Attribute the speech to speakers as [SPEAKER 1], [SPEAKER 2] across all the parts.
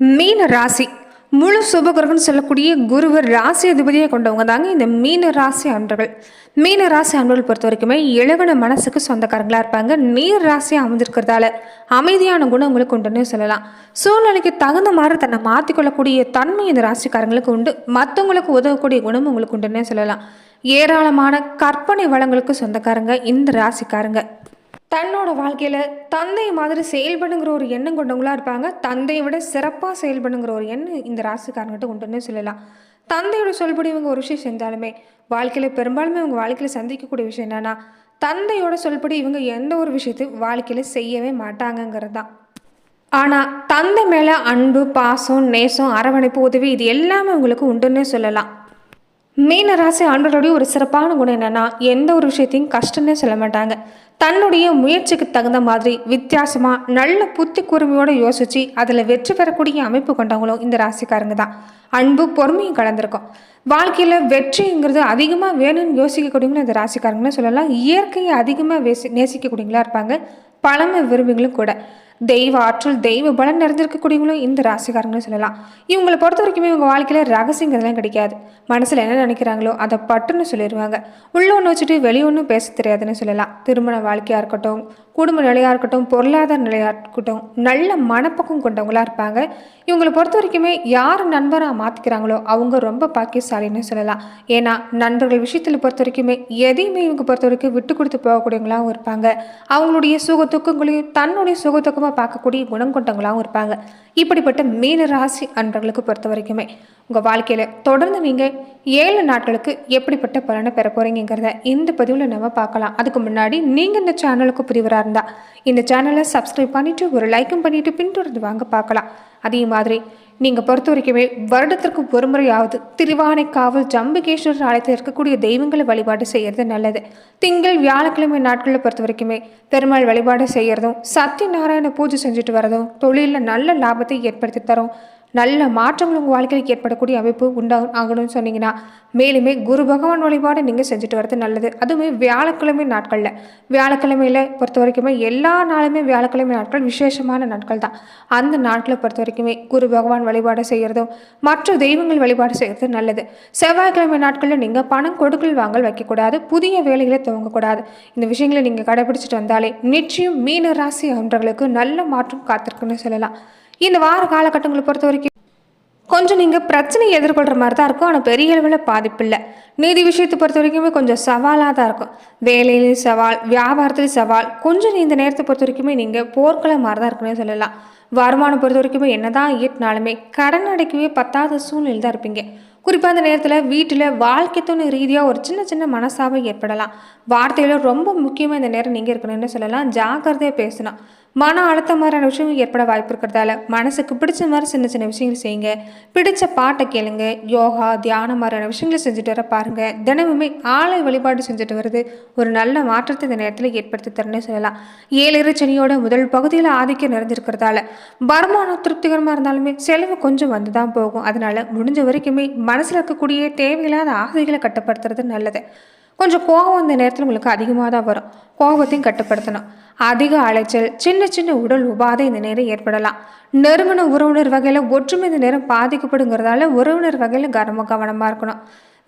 [SPEAKER 1] மீன ராசி. முழு சுபகிரகம்னு சொல்லக்கூடிய குருவர் ராசி அதிபதியை கொண்டவங்க தாங்க இந்த மீன ராசி அன்பர்கள். மீன ராசி அன்பர்கள் பொறுத்த வரைக்குமே இளவன மனசுக்கு சொந்தக்காரங்களா இருப்பாங்க. நீர் ராசியாக அமைஞ்சிருக்கிறதால அமைதியான குணம் உங்களுக்கு உண்டுன்னு சொல்லலாம். சூழ்நிலைக்கு தகுந்த மாதிரி தன்னை மாற்றிக்கொள்ளக்கூடிய தன்மை இந்த ராசிக்காரங்களுக்கு உண்டு. மற்றவங்களுக்கு உதவக்கூடிய குணம் உங்களுக்கு உண்டுன்னே சொல்லலாம். ஏராளமான கற்பனை வளங்களுக்கு சொந்தக்காரங்க இந்த ராசிக்காரங்க. தன்னோட வாழ்க்கையில் தந்தை மாதிரி செயல்படுங்கிற ஒரு எண்ணம் கொண்டவங்களா இருப்பாங்க. தந்தையை விட சிறப்பாக செயல்படுங்கிற ஒரு எண்ணம் இந்த ராசிக்காரங்கிட்ட உண்டுன்னு சொல்லலாம். தந்தையோட சொல்படி இவங்க ஒரு விஷயம் செஞ்சாலுமே வாழ்க்கையில் பெரும்பாலுமே இவங்க வாழ்க்கையில் சந்திக்கக்கூடிய விஷயம் என்னென்னா தந்தையோட சொல்படி இவங்க எந்த ஒரு விஷயத்தையும் வாழ்க்கையில் செய்யவே மாட்டாங்கங்கிறது தான் ஆனால் தந்தை மேலே அன்பு பாசம் நேசம் அரவணைப்பு உதவி இது எல்லாமே உங்களுக்கு உண்டுன்னே சொல்லலாம். மீன ராசி ஆண்களுடைய ஒரு சிறப்பான குணம் என்னன்னா எந்த ஒரு விஷயத்தையும் கஷ்டம்னே சொல்ல மாட்டாங்க. தன்னுடைய முயற்சிக்கு தகுந்த மாதிரி வித்தியாசமாக நல்ல புத்தி கூர்மையோடு யோசித்து அதில் வெற்றி பெறக்கூடிய அமைப்பு கொண்டவங்களும் இந்த ராசிக்காரங்க தான். அன்பு பொறுமையும் கலந்திருக்கும். வாழ்க்கையில் வெற்றிங்கிறது அதிகமாக வேணும்னு யோசிக்கக்கூடியவங்களும் இந்த ராசிக்காரங்கன்னு சொல்லலாம். இயற்கையை அதிகமாக வேசி நேசிக்கக்கூடியவங்களா இருப்பாங்க. பழமை விரும்பிகளும் கூட. தெய்வ ஆற்றல் தெய்வ பலன் நிறைஞ்சிருக்கக்கூடியவங்களும் இந்த ராசிக்காரங்களும் சொல்லலாம். இவங்களை பொறுத்த வரைக்குமே இவங்க வாழ்க்கையில் ரகசியங்கிறதுலாம் கிடைக்காது. மனசில் என்ன நினைக்கிறாங்களோ அதை பட்டுன்னு சொல்லிடுவாங்க உள்ள ஒன்று வச்சுட்டு வெளியே ஒன்றும் பேச தெரியாதுன்னு சொல்லலாம். திருமண வாழ்க்கையாக இருக்கட்டும் குடும்ப நிலையாக இருக்கட்டும் பொருளாதார நிலையாக இருக்கட்டும் நல்ல மனப்பக்கம் கொண்டவங்களாக இருப்பாங்க. இவங்களை பொறுத்த வரைக்குமே யார் நண்பராக மாற்றிக்கிறாங்களோ அவங்க ரொம்ப பாக்கியசாலின்னு சொல்லலாம். ஏன்னா நண்பர்கள் விஷயத்தில் பொறுத்த வரைக்குமே எதையுமே இவங்க பொறுத்த வரைக்கும் விட்டு கொடுத்து போகக்கூடியவங்களாகவும் இருப்பாங்க. அவங்களுடைய சுக துக்கங்களையும் தன்னுடைய சுக துக்கமாக பார்க்கக்கூடிய குணம் கொண்டவங்களாகவும் இருப்பாங்க. இப்படிப்பட்ட மீன ராசி அன்பர்களுக்கு பொறுத்த வரைக்குமே உங்கள் வாழ்க்கையில் தொடர்ந்து நீங்கள் ஏழு நாட்களுக்கு எப்படிப்பட்ட பலனை பெற போகிறீங்கிறத இந்த பதிவில் நம்ம பார்க்கலாம். அதுக்கு முன்னாடி நீங்கள் இந்த சேனலுக்கு புரிவராக இருந்தால் இந்த சேனலை சப்ஸ்கிரைப் பண்ணிவிட்டு ஒரு லைக்கும் பண்ணிவிட்டு பின்தொடர்ந்து வாங்க பார்க்கலாம். அதே மாதிரி நீங்கள் பொறுத்த வரைக்குமே வருடத்திற்கு ஒரு முறையாவது திருவானைக்காவல் ஜம்புகேஸ்வரர் ஆலயத்தில் இருக்கக்கூடிய தெய்வங்களை வழிபாடு செய்கிறது நல்லது. திங்கள் வியாழக்கிழமை நாட்களில் பொறுத்த வரைக்குமே பெருமாள் வழிபாடு செய்கிறதும் சத்யநாராயண பூஜை செஞ்சுட்டு வரதும் தொழிலில் நல்ல லாபத்தை ஏற்படுத்தி தரும். நல்ல மாற்றங்கள் உங்கள் வாழ்க்கையில் ஏற்படக்கூடிய அமைப்பு உண்டாகும் ஆகணும்னு சொன்னீங்கன்னா மேலுமே குரு பகவான் வழிபாடு நீங்கள் செஞ்சுட்டு வரது நல்லது. அதுவுமே வியாழக்கிழமை நாட்களில். வியாழக்கிழமையில் பொறுத்த வரைக்குமே எல்லா நாளுமே வியாழக்கிழமை நாட்கள் விசேஷமான நாட்கள் தான். அந்த நாட்களை பொறுத்த வரைக்குமே குரு பகவான் வழிபாடு செய்கிறதும் மற்ற தெய்வங்கள் வழிபாடு செய்கிறது நல்லது. செவ்வாய்க்கிழமை நாட்களில் நீங்கள் பணம் கொடுக்கல் வாங்கல் வைக்கக்கூடாது புதிய வேலைகளை துவங்கக்கூடாது. இந்த விஷயங்களை நீங்கள் கடைபிடிச்சிட்டு வந்தாலே நிச்சயம் மீன ராசி அன்றர்களுக்கு நல்ல மாற்றம் காத்திருக்குன்னு சொல்லலாம். இந்த வார காலகட்டங்களை பொறுத்த வரைக்கும் கொஞ்சம் நீங்கள் பிரச்சனை எதிர்கொள்கிற மாதிரி தான் இருக்கும். ஆனால் பெரிய அளவில் பாதிப்பு இல்லை. நீதி விஷயத்தை பொறுத்த வரைக்குமே கொஞ்சம் சவாலாக தான் இருக்கும். வேலையிலையும் சவால் வியாபாரத்துலையும் சவால். கொஞ்சம் நீ இந்த நேரத்தை பொறுத்த வரைக்குமே நீங்கள் போர்க்கள மாதிரி தான் இருக்குன்னு சொல்லலாம். வருமானம் பொறுத்த வரைக்குமே என்னதான் ஈட்டினாலுமே கடன் அடைக்கவே பத்தாத சூழ்நிலை தான் இருப்பீங்க. குறிப்பாக அந்த நேரத்தில் வீட்டில் வாழ்க்கை துணை ரீதியாக ஒரு சின்ன சின்ன மனசாவை ஏற்படலாம். வார்த்தையில் ரொம்ப முக்கியமாக இந்த நேரம் நீங்கள் இருக்கணும்னு சொல்லலாம். ஜாக்கிரதையாக பேசணும். மன அழுத்தம் மாதிரியான விஷயங்கள் ஏற்பட வாய்ப்பு இருக்கிறதால மனசுக்கு பிடிச்ச மாதிரி சின்ன சின்ன விஷயங்கள் செய்யுங்க. பிடிச்ச பாட்டை கேளுங்க. யோகா தியானம் மாதிரியான விஷயங்களை செஞ்சுட்டு வர பாருங்க. தினமுமே ஆலை வழிபாடு செஞ்சுட்டு வருது ஒரு நல்ல மாற்றத்தை இந்த நேரத்தில் ஏற்படுத்தி தரணும்னு சொல்லலாம். ஏழு சனியோட முதல் பகுதியில் ஆதிக்கம் நிறைஞ்சிருக்கிறதால வருமானம் திருப்திகரமாக இருந்தாலுமே செலவு கொஞ்சம் வந்து தான் போகும். அதனால முடிஞ்ச வரைக்குமே மனசில் இருக்கக்கூடிய தேவையில்லாத ஆசைகளை கட்டுப்படுத்துறது நல்லது. கொஞ்சம் கோபம் இந்த நேரத்தில் உங்களுக்கு அதிகமாக தான் வரும். கோபத்தையும் கட்டுப்படுத்தணும். அதிக அலைச்சல் சின்ன சின்ன உடல் உபாதை இந்த நேரம் ஏற்படலாம். நெருங்கின உறவினர் வகையில் ஒற்றுமை இந்த நேரம் பாதிக்கப்படுங்கிறதால உறவினர் வகையில் கவனமாக கவனமாக இருக்கணும்.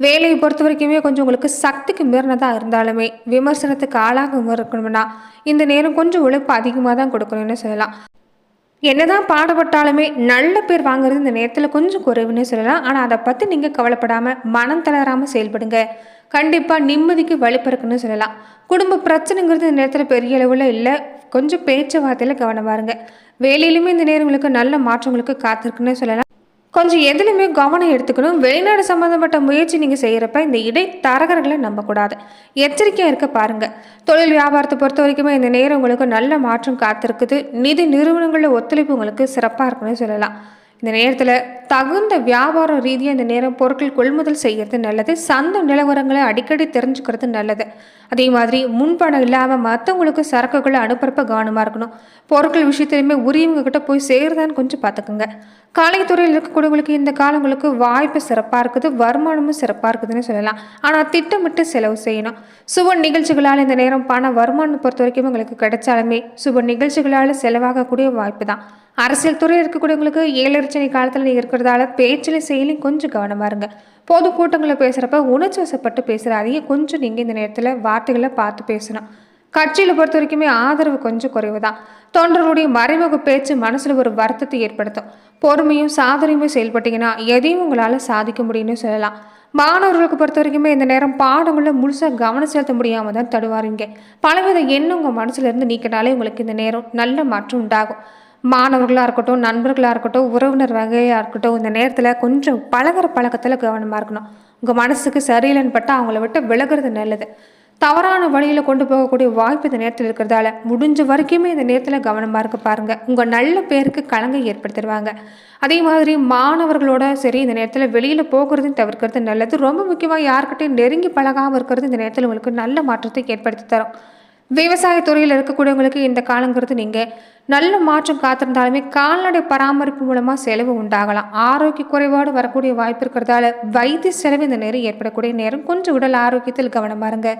[SPEAKER 1] வேலையை பொறுத்த வரைக்குமே கொஞ்சம் உங்களுக்கு சக்திக்கு மீறினதாக இருந்தாலுமே விமர்சனத்துக்கு ஆளாக இருக்கணும்னா இந்த நேரம் கொஞ்சம் உழைப்பு அதிகமாக தான் கொடுக்கணும்னு சொல்லலாம். என்னதான் பாடுபட்டாலுமே நல்ல பேர் வாங்குறது இந்த நேரத்தில் கொஞ்சம் குறைவுன்னு சொல்லலாம். ஆனால் அதை பற்றி நீங்கள் கவலைப்படாமல் மனம் தளராமல் செயல்படுங்க. கண்டிப்பாக நிம்மதிக்கு வழிபிறக்குன்னு சொல்லலாம். குடும்ப பிரச்சனைங்கிறது இந்த நேரத்தில் பெரிய அளவில் இல்லை. கொஞ்சம் பேச்சுவார்த்தையில் கவனமாக இருங்க. வேலையிலுமே இந்த நேரங்களுக்கு நல்ல மாற்றங்களுக்கு காத்திருக்குன்னு சொல்லலாம். கொஞ்சம் எதுலையுமே கவனம் எடுத்துக்கணும். வெளிநாடு சம்மந்தப்பட்ட முயற்சி நீங்கள் செய்கிறப்ப இந்த இடை தரகர்களை நம்பக்கூடாது. எச்சரிக்கையாக இருக்க பாருங்கள் தொழில் வியாபாரத்தை பொறுத்த வரைக்குமே இந்த நேரம் உங்களுக்கு நல்ல மாற்றம் காத்திருக்குது. நிதி நிறுவனங்களில் ஒத்துழைப்பு உங்களுக்கு சிறப்பாக இருக்குன்னு சொல்லலாம். இந்த நேரத்தில் தகுந்த வியாபார ரீதியாக இந்த நேரம் பொருட்கள் கொள்முதல் செய்கிறது நல்லது. சந்தை நிலவரங்களை அடிக்கடி தெரிஞ்சுக்கிறது நல்லது. அதே மாதிரி முன்பணம் இல்லாமல் மற்றவங்களுக்கு சரக்குகளை அனுப்புறப்ப கவனமாக இருக்கணும். பொருட்கள் விஷயத்துலையுமே உரியவங்கக்கிட்ட போய் சேருதான்னு கொஞ்சம் பார்த்துக்குங்க கலைத்துறையில் இருக்கக்கூடியவங்களுக்கு இந்த காலங்களுக்கு வாய்ப்பு சிறப்பாக இருக்குது வருமானமும் சிறப்பாக இருக்குதுன்னு சொல்லலாம். ஆனால் திட்டமிட்டு செலவு செய்யணும். சுப நிகழ்ச்சிகளால் இந்த நேரம் பண வருமானம் பொறுத்த வரைக்கும் உங்களுக்கு கிடைச்சாலுமே சுப நிகழ்ச்சிகளால் செலவாகக்கூடிய வாய்ப்பு தான். அரசியல் துறையில் இருக்கக்கூடியவங்களுக்கு ஏழரிச்சனை காலத்தில் நீங்கள் இருக்கிறதால பேச்சில் செயலையும் கொஞ்சம் கவனமாக இருங்க. பொது கூட்டங்களில் பேசுகிறப்ப உணர்ச்சி வசப்பட்டு பேசுகிறாதீங்க கொஞ்சம் நீங்கள் இந்த நேரத்தில் வார்த்தைகளை பார்த்து பேசணும். கட்சியில் பொறுத்த வரைக்குமே ஆதரவு கொஞ்சம் குறைவு தான் தொண்டர்களுடைய மறைமுக பேச்சு மனசில் ஒரு வருத்தத்தை ஏற்படுத்தும். பொறுமையும் சாதனையுமே செயல்பட்டீங்கன்னா எதையும் உங்களால் சாதிக்க முடியும்னு சொல்லலாம். மாணவர்களுக்கு பொறுத்த வரைக்குமே இந்த நேரம் பாடங்களில் முழுசாக கவனம் செலுத்த முடியாமல் தான் தடுவாருங்க பலவித எண்ணம் உங்கள் மனசுலேருந்து நீக்கினாலே உங்களுக்கு இந்த நேரம் நல்ல மாற்றம் உண்டாகும். மாணவர்களாக இருக்கட்டும் நண்பர்களாக இருக்கட்டும் உறவினர் வகையாக இருக்கட்டும் இந்த நேரத்தில் கொஞ்சம் பழகுற பழக்கத்தில் கவனமாக இருக்கணும். உங்கள் மனசுக்கு சரியில்லைன்னு பட்டால் அவங்கள விட்டு விலகுறது நல்லது. தவறான வழியில் கொண்டு போகக்கூடிய வாய்ப்பு இந்த நேரத்தில் இருக்கிறதால முடிஞ்ச வரைக்குமே இந்த நேரத்தில் கவனமாக இருக்க பாருங்கள் உங்கள் நல்ல பேருக்கு களங்கை ஏற்படுத்திடுவாங்க. அதே மாதிரி மாணவர்களோட சரி இந்த நேரத்தில் வெளியில் போகிறது தவிர்க்கிறது நல்லது. ரொம்ப முக்கியமாக யார்கிட்டையும் நெருங்கி பழகாமல் இருக்கிறது இந்த நேரத்தில் உங்களுக்கு நல்ல மாற்றத்தை ஏற்படுத்தி தரும். விவசாயத்துறையில் இருக்கக்கூடியவங்களுக்கு இந்த காலங்கிறது நீங்கள் நல்ல மாற்றம் காத்திருந்தாலுமே கால்நடை பராமரிப்பு மூலமாக செலவு உண்டாகலாம். ஆரோக்கிய குறைபாடு வரக்கூடிய வாய்ப்பு இருக்கிறதால வைத்திய செலவு இந்த நேரம் ஏற்படக்கூடிய நேரம். கொஞ்சம் உடல் ஆரோக்கியத்தில் கவனமாக இருங்க.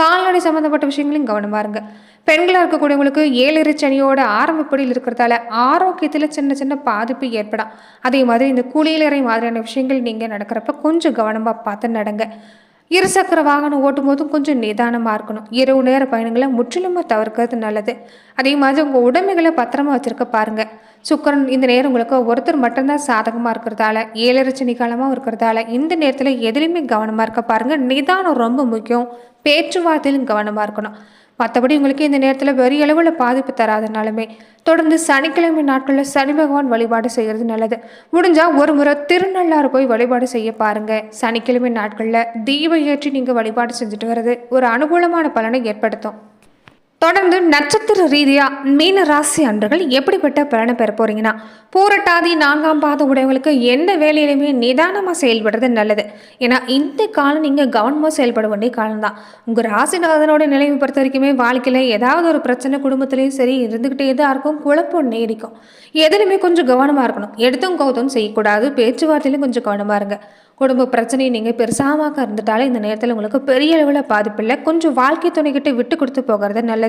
[SPEAKER 1] கால்நடை சம்மந்தப்பட்ட விஷயங்களையும் கவனமாக இருங்க. பெண்களாக இருக்கக்கூடியவங்களுக்கு ஏழரை சனியோட ஆரம்பப்படியில் இருக்கிறதால ஆரோக்கியத்தில் சின்ன சின்ன பாதிப்பு ஏற்படும் அதே மாதிரி இந்த குளியலறை மாதிரியான விஷயங்கள் நீங்கள் நடக்கிறப்ப கொஞ்சம் கவனமாக பார்த்து நடங்க. இருசக்கர வாகனம் ஓட்டும் போதும் கொஞ்சம் நிதானமாக இருக்கணும். இரவு நேர பயணங்களை முற்றிலுமாக தவிர்க்கிறது நல்லது. அதே மாதிரி உங்கள் உடைமைகளை பத்திரமா வச்சுருக்க பாருங்கள் சுக்கரன் இந்த நேரம் உங்களுக்கு ஒருத்தர் மட்டும்தான் சாதகமாக இருக்கிறதால ஏழரை காலமாக இருக்கிறதால இந்த நேரத்தில் எதுலேயுமே கவனமாக இருக்க பாருங்கள் நிதானம் ரொம்ப முக்கியம். பேச்சுவார்த்தையிலும் கவனமாக இருக்கணும். மற்றபடி உங்களுக்கு இந்த நேரத்தில் பெரிய அளவில் பாதிப்பு தராதனாலுமே தொடர்ந்து சனிக்கிழமை நாட்களில் சனி பகவான் வழிபாடு செய்கிறது நல்லது. முடிஞ்சால் ஒரு முறை திருநள்ளாறு போய் வழிபாடு செய்ய பாருங்கள் சனிக்கிழமை நாட்களில் தீபம் ஏற்றி நீங்கள் வழிபாடு செஞ்சுட்டு வர்றது ஒரு அனுகூலமான பலனை ஏற்படுத்தும். தொடர்ந்து நட்சத்திர ரீதியாக மீன ராசி அன்றுகள் எப்படிப்பட்ட பலனை பெற போறீங்கன்னா பூரட்டாதி நான்காம் பாத உடையவர்களுக்கு எந்த வேலையிலுமே நிதானமாக செயல்படுறது நல்லது. ஏன்னா இந்த காலம் நீங்கள் கவனமாக செயல்பட வேண்டிய காலம் தான் உங்கள் ராசிநாதனோட நிலைமை பொறுத்த வரைக்குமே வாழ்க்கையில் ஏதாவது ஒரு பிரச்சனை குடும்பத்துலேயும் சரி இருந்துக்கிட்டே தான் இருக்கும் குழப்பம் நீடிக்கும். எதுலையுமே கொஞ்சம் கவனமாக இருக்கணும். எடுத்தும் கௌதம் செய்யக்கூடாது. பேச்சுவார்த்தையிலும் கொஞ்சம் கவனமாக இருங்க. குடும்ப பிரச்சனையை நீங்கள் பெருசாமாக இருந்துட்டாலே இந்த நேரத்தில் உங்களுக்கு பெரிய அளவில் பாதிப்பில்லை கொஞ்சம் வாழ்க்கை துணைக்கிட்ட விட்டு கொடுத்து போகிறது நல்லது.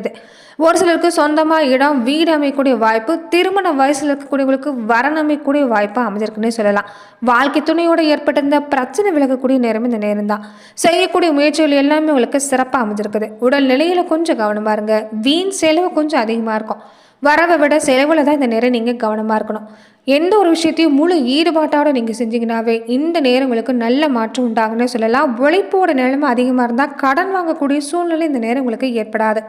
[SPEAKER 1] ஒரு சிலருக்கு சொந்தமாக இடம் வீடு அமைக்கக்கூடிய வாய்ப்பு திருமண வயசில் இருக்கக்கூடியவங்களுக்கு வரன் அமைக்கக்கூடிய வாய்ப்பாக அமைஞ்சிருக்குன்னே சொல்லலாம். வாழ்க்கை துணையோடு ஏற்பட்டிருந்த பிரச்சனை விலகக்கூடிய நேரம் இந்த நேரம் தான் செய்யக்கூடிய முயற்சிகள் எல்லாமே உங்களுக்கு சிறப்பாக அமைஞ்சிருக்குது. உடல் நிலையில் கொஞ்சம் கவனமாக இருங்க. வீண் செலவு கொஞ்சம் அதிகமாக இருக்கும். வரவை விட செலவில் தான் இந்த நேரம் நீங்கள் கவனமாக இருக்கணும். எந்த ஒரு விஷயத்தையும் முழு ஈடுபாட்டோட நீங்கள் செஞ்சீங்கன்னாவே இந்த நேரம் உங்களுக்கு நல்ல மாற்றம் உண்டாகுன்னு சொல்லலாம். உழைப்போட நிலைமை அதிகமாக இருந்தால் கடன் வாங்கக்கூடிய சூழ்நிலை இந்த நேரம் உங்களுக்கு ஏற்படாது.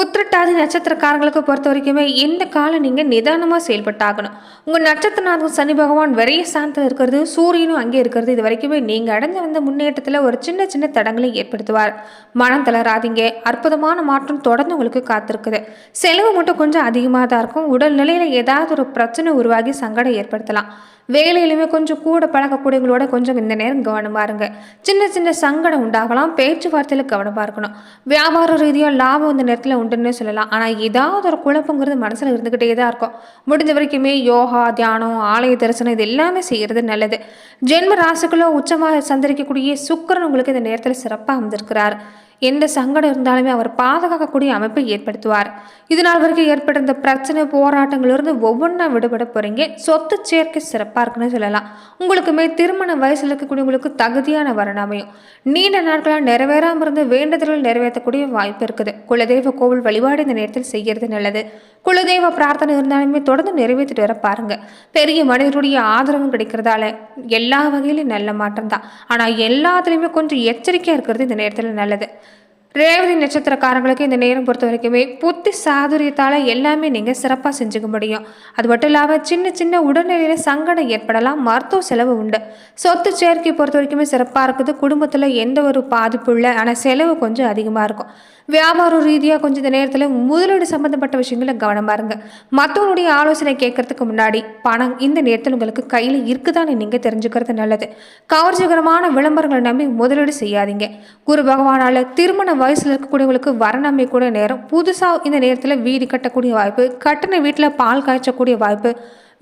[SPEAKER 1] உத்திரட்டாதி நட்சத்திரக்காரங்களுக்கு பொறுத்த வரைக்குமே இந்த காலம் நீங்கள் நிதானமாக செயல்பட்டாகணும். உங்கள் நட்சத்திரநாதம் சனி பகவான் விரைய சாந்தத்தில் இருக்கிறது சூரியனும் அங்கே இருக்கிறது இது வரைக்குமே நீங்கள் அடைஞ்ச வந்த முன்னேற்றத்தில் ஒரு சின்ன சின்ன தடங்களை ஏற்படுத்துவார். மனம் தளராதீங்க. அற்புதமான மாற்றம் தொடர்ந்து உங்களுக்கு காத்திருக்குது. செலவு மட்டும் கொஞ்சம் அதிகமாக தான் இருக்கும். உடல்நிலையில் ஏதாவது ஒரு பிரச்சனை உருவாகி சங்கடம் ஏற்படுத்தலாம். வேலையிலுமே கொஞ்சம் கூட பழகக்கூடியவங்களோட கொஞ்சம் இந்த நேரம் கவனமாக இருங்க. சின்ன சின்ன சங்கடம் உண்டாகலாம் பேச்சுவார்த்தையில் கவனமாக இருக்கணும். வியாபார ரீதியாக லாபம் இந்த நேரத்தில் உண்டுன்னு சொல்லலாம். ஆனால் ஏதாவது ஒரு குழப்பங்கிறது மனசில் இருந்துக்கிட்டே தான் இருக்கும். முடிஞ்ச வரைக்குமே யோகா தியானம் ஆலய தரிசனம் இது எல்லாமே செய்கிறது நல்லது. ஜென்ம ராசிக்குள்ள உச்சமாக சந்தரிக்கக்கூடிய சுக்கரன் உங்களுக்கு இந்த நேரத்தில் சிறப்பாக வந்திருக்கிறார் எந்த சங்கடம் இருந்தாலுமே அவர் பாதுகாக்கக்கூடிய அமைப்பை ஏற்படுத்துவார். இதனால் வரைக்கும் ஏற்பட்டிருந்த பிரச்சனை போராட்டங்களிலிருந்து ஒவ்வொன்றா விடுபட போறீங்க. சொத்து சேர்க்கை சிறப்பாக இருக்குன்னு சொல்லலாம். உங்களுக்குமே திருமண வயசில் இருக்கக்கூடியவங்களுக்கு தகுதியான வரணமையும் நீண்ட நாட்களாக நிறைவேறாமல் இருந்து வேண்டுதல்கள் நிறைவேற்றக்கூடிய வாய்ப்பு இருக்குது. குலதெய்வ கோவில் வழிபாடு இந்த நேரத்தில் செய்கிறது நல்லது. குலதெய்வ பிரார்த்தனை இருந்தாலுமே தொடர்ந்து நிறைவேற்றிட்டு வர பாருங்க. பெரிய மனிதருடைய ஆதரவும் கிடைக்கிறதால எல்லா வகையிலும் நல்ல மாற்றம் தான் ஆனால் எல்லாத்துலேயுமே கொஞ்சம் எச்சரிக்கையாக இருக்கிறது இந்த நேரத்தில் நல்லது. ரேவதி நட்சத்திரக்காரங்களுக்கு இந்த நேரம் பொறுத்த வரைக்குமே புத்தி சாதுரியத்தால் எல்லாமே நீங்கள் சிறப்பாக செஞ்சுக்க முடியும். அது மட்டும் இல்லாமல் சின்ன சின்ன உடல்நிலையில் சங்கடம் ஏற்படலாம் மருத்துவ செலவு உண்டு. சொத்து சேர்க்கை பொறுத்த வரைக்குமே சிறப்பாக இருக்குது. குடும்பத்தில் எந்த ஒரு பாதிப்பு இல்லை. ஆனால் செலவு கொஞ்சம் அதிகமாக இருக்கும். வியாபார ரீதியாக கொஞ்சம் இந்த நேரத்தில் முதலீடு சம்மந்தப்பட்ட விஷயங்களை கவனமாக இருங்க. மற்றவனுடைய ஆலோசனை கேட்கறதுக்கு முன்னாடி பணம் இந்த நேரத்தில் உங்களுக்கு கையில் இருக்குதான்னு நீங்கள் தெரிஞ்சுக்கிறது நல்லது. கவர்ச்சிகரமான விளம்பரங்களை நம்பி முதலீடு செய்யாதீங்க. குரு பகவானால் திருமண வயசில் இருக்கக்கூடியவங்களுக்கு வரணமை கூட நேரம். புதுசாக இந்த நேரத்தில் வீடு கட்டக்கூடிய வாய்ப்பு கட்டின வீட்டில் பால் காய்ச்சக்கூடிய வாய்ப்பு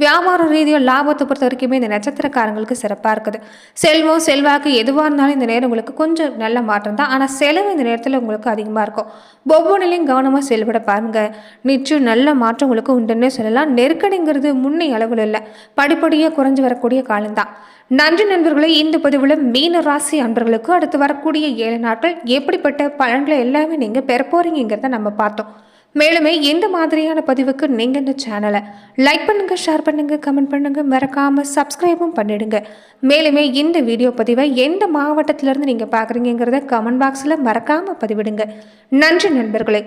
[SPEAKER 1] வியாபார ரீதியாக லாபத்தை பொறுத்த வரைக்குமே இந்த நட்சத்திரக்காரங்களுக்கு சிறப்பாக இருக்குது. செல்வம் செல்வாக்கு எதுவாக இருந்தாலும் இந்த நேரம் உங்களுக்கு கொஞ்சம் நல்ல மாற்றம் தான். ஆனால் செலவு இந்த நேரத்தில் உங்களுக்கு அதிகமாக இருக்கும். ஒவ்வொன்றிலையும் கவனமாக செயல்பட பாருங்கள் நிச்சயம் நல்ல மாற்றம் உங்களுக்கு உண்டுன்னே சொல்லலாம். நெருக்கடிங்கிறது முன்னே அளவில் இல்லை. படிப்படியாக குறைஞ்சு வரக்கூடிய காலம்தான். நன்றி நண்பர்களே இந்த பதிவில் மீன ராசி அன்பர்களுக்கு அடுத்து வரக்கூடிய ஏழு நாட்கள் எப்படிப்பட்ட பலன்களை எல்லாமே நீங்கள் பெற போகிறீங்கிறத நம்ம பார்த்தோம். மேலுமே இந்த மாதிரியான பதிவுக்கு நீங்கள் இந்த சேனலை லைக் பண்ணுங்கள் ஷேர் பண்ணுங்கள் கமெண்ட் பண்ணுங்கள் மறக்காமல் சப்ஸ்கிரைபும் பண்ணிடுங்க. மேலுமே இந்த வீடியோ பதிவை எந்த மாவட்டத்திலேருந்து நீங்கள் பார்க்குறீங்கிறத கமெண்ட் பாக்ஸில் மறக்காமல் பதிவிடுங்க. நன்றி நண்பர்களே.